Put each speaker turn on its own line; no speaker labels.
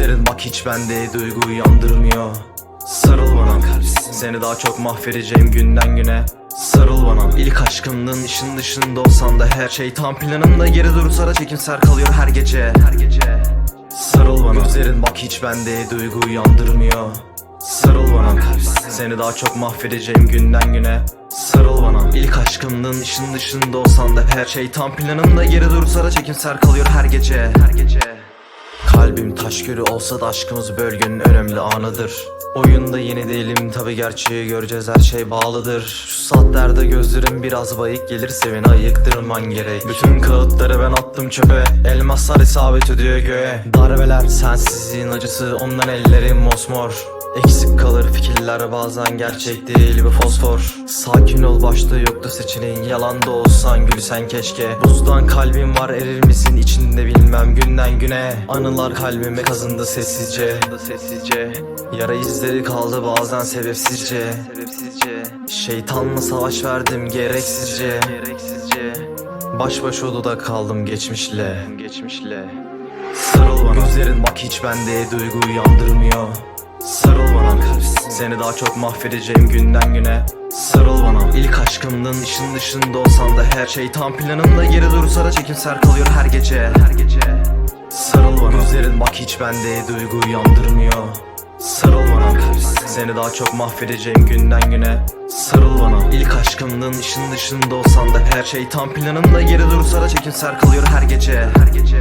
Gözlerin bak hiç bende duygu uyandırmıyor. Sarıl bana. Seni daha çok mahvedeceğim günden güne. Sarıl bana. İlk aşkımdın işin dışında olsan da her şey tam planımda Geri durursa da çekimser kalıyor her gece. Her gece. Sarıl bana. Gözlerin bak hiç bende duygu uyandırmıyor. Sarıl bana. Seni daha çok mahvedeceğim günden güne. Sarıl bana. İlk aşkımdın işin dışında olsan da her şey tam planımda Geri durursa da çekimser kalıyor her gece. Her gece Kalbim taş gölü olsa da aşkımız bölgenin önemli anıdır. Oyunda yeni değilim tabi gerçeği göreceğiz her şey bağlıdır. Şu saatlerde gözlerim biraz bayık gelirse beni ayıktırman gerek. Bütün kağıtları ben attım çöpe Elmaslar isabet ediyor göğe. Darbeler sensizliğin acısı ondan ellerim mosmor. Eksik kalır fikirler bazen gerçek değil bu fosfor Sakin ol başta yoktu seçeneğin. Yalan da olsan gülsen keşke. Buzdan kalbim var erir misin içinde bilmem. Günden güne Anılar kalbime kazındı sessizce. Yara izleri kaldı bazen sebepsizce. Şeytanla savaş verdim gereksizce? Baş başa odada kaldım geçmişle. Sarıl bana. Gözlerin bak hiç bende duygu uyandırmıyor. Sarıl bana. Seni daha çok mahvedeceğim günden güne Sarıl bana İlk aşkımdın işin dışında olsan da her şey tam planımda. Geri durursa da çekimser kalıyor her gece Her gece. Sarıl bana Gözlerin bak hiç bende duygu uyandırmıyor. Sarıl bana Seni daha çok mahvedeceğim günden güne. Sarıl bana İlk aşkımdın işin dışında olsan da her şey tam planımda. Geri durursa da çekimser kalıyor her gece Her gece